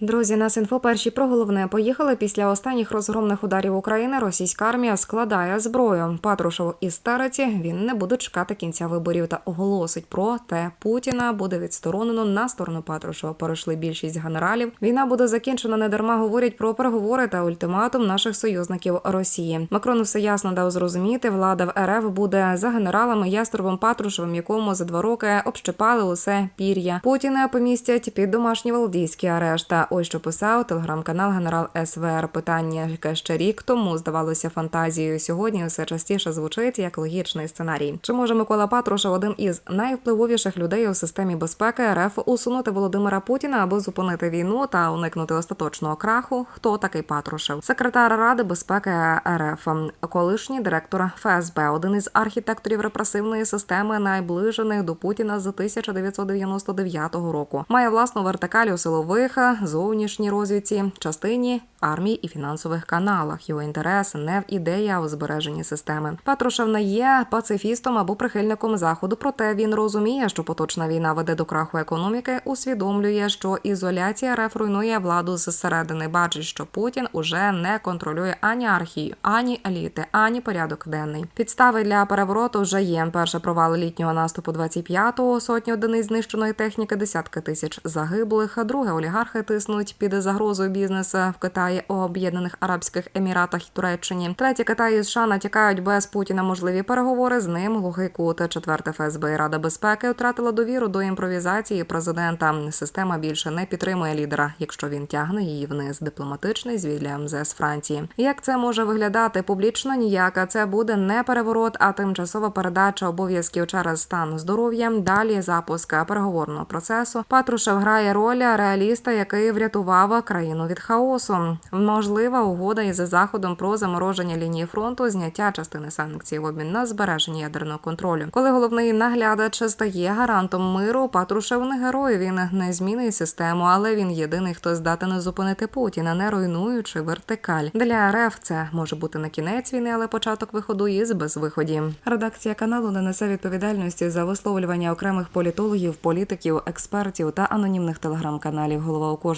Друзі, нас інфо перші про головне поїхали після останніх розгромних ударів України. Російська армія складає зброю. Патрушев із стариці він не буде чекати кінця виборів та оголосить про те, Путіна буде відсторонено на сторону Патрушева. Перейшли більшість генералів. Війна буде закінчена. Не дарма говорять про переговори та ультиматум наших союзників Росії. Макрон все ясно дав зрозуміти. Влада в РФ буде за генералами Яструбом Патрушевим, якому за два роки общипали усе пір'я. Путіна помістять під домашній валдійський арешт. Ось що писав телеграм-канал генерал СВР. Питання, яке ще рік тому здавалося фантазією. Сьогодні все частіше звучить як логічний сценарій. Чи може Микола Патрушев, один із найвпливовіших людей у системі безпеки РФ, усунути Володимира Путіна аби зупинити війну та уникнути остаточного краху? Хто такий Патрушев? Секретар Ради безпеки РФ, колишній директор ФСБ, один із архітекторів репресивної системи, найближених до Путіна з 1999 року. Має власну вертикаль у силових, зовнішній розвідці, частині армії і фінансових каналах. Його інтерес не в ідеї, а в збереженні системи. Патрушев не є пацифістом або прихильником заходу. Проте він розуміє, що поточна війна веде до краху економіки, усвідомлює, що ізоляція РФ руйнує владу зсередини. Бачить, що Путін уже не контролює ані архію, ані еліти, ані порядок денний. Підстави для перевороту вже є. Перший провал літнього наступу 25-го, сотні одиниць знищеної техніки, десятки тисяч загиблих. Друге олігархи тиснуть під загрозою бізнесу в Китаї, Об'єднаних Арабських Еміратах і Туреччині. Третє Китай і США натякають без Путіна можливі переговори з ним. Глухий кут. Четверте ФСБ і Рада безпеки втратила довіру до імпровізації президента. Система більше не підтримує лідера, якщо він тягне її вниз. Дипломатичний звіт для МЗС Франції. Як це може виглядати публічно? Ніяка це буде не переворот, а тимчасова передача обов'язків через стан здоров'я. Далі запуск переговорного процесу. Патрушев грає роль реаліста, який врятував країну від хаосу. Можлива угода із заходом про замороження лінії фронту, зняття частини санкцій в обмін на збереження ядерного контролю. Коли головний наглядач стає гарантом миру, Патрушев не герой. Він не змінить систему, але він єдиний, хто здатен зупинити Путіна, не руйнуючи вертикаль. Для РФ це може бути не кінець війни, але початок виходу із безвиході. Редакція каналу не несе відповідальності за висловлювання окремих політологів, політиків, експертів та анонімних телеграм-каналів. Голова у